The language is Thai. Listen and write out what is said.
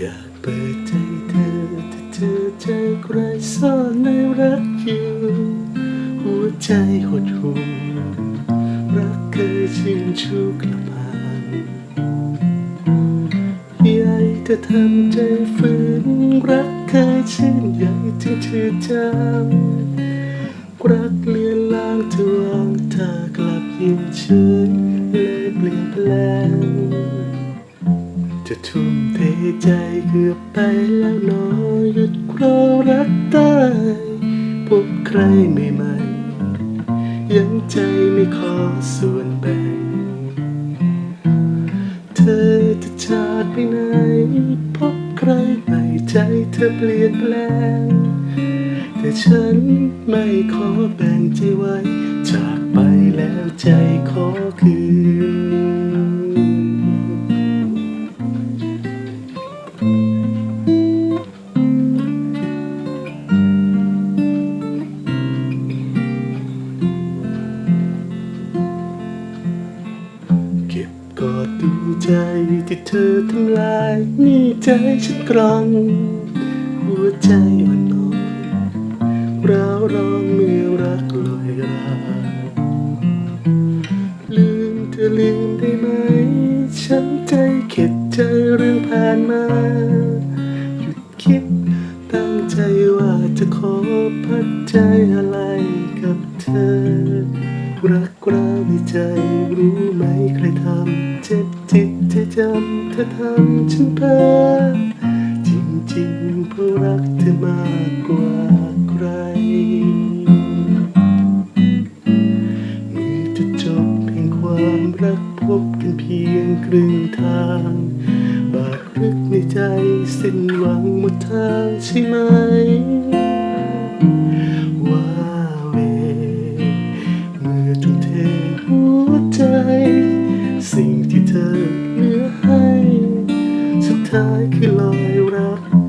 อยากเปิดใจเธอแต่เธอเจอใครซ่อนในรักอยู่หัวใจหดหู่รักเคยชื่นชูกระพานยายเธอทำใจฝืนรักเคยชื่นใหญ่ที่เธอจำรักเลียนลางทวงเธอกลับยิ้มชื้นเลยเปลี่ยนแปลง จะทุ่มเทใจเกือบไปแล้วหนอยหยุดควารักได้พบใครใหม่ๆ ยังใจไม่ขอส่วนแบ่ง เธอจะจากไปไหน พบใครใหม่ใจเธอเปลี่ยนแปลง แต่ฉันไม่ขอแบ่งใจไว้ จากไปแล้วใจขอคืน กอดดูใจที่เธอทำลาย นี่ใจฉันกรอนหัวใจอ่อนนอนร้าวร้อนเมื่อรักลอยราลืมเธอลืมได้ไหม ฉันใจเข็ดใจเรื่องผ่านมา หยุดคิดตั้งใจว่าจะขอพัดใจอะไร ใจรู้ไหมใครทำเจ็บจิตเธอจำเธอทำฉันเพ้อจริงๆเพราะรักเธอมากกว่าใครเมื่อจะจบเพียงความรักพบกันเพียงครึ่งทางบาดลึกในใจสิ้นหวังหมดทางใช่ไหม เธอคือรอยรัก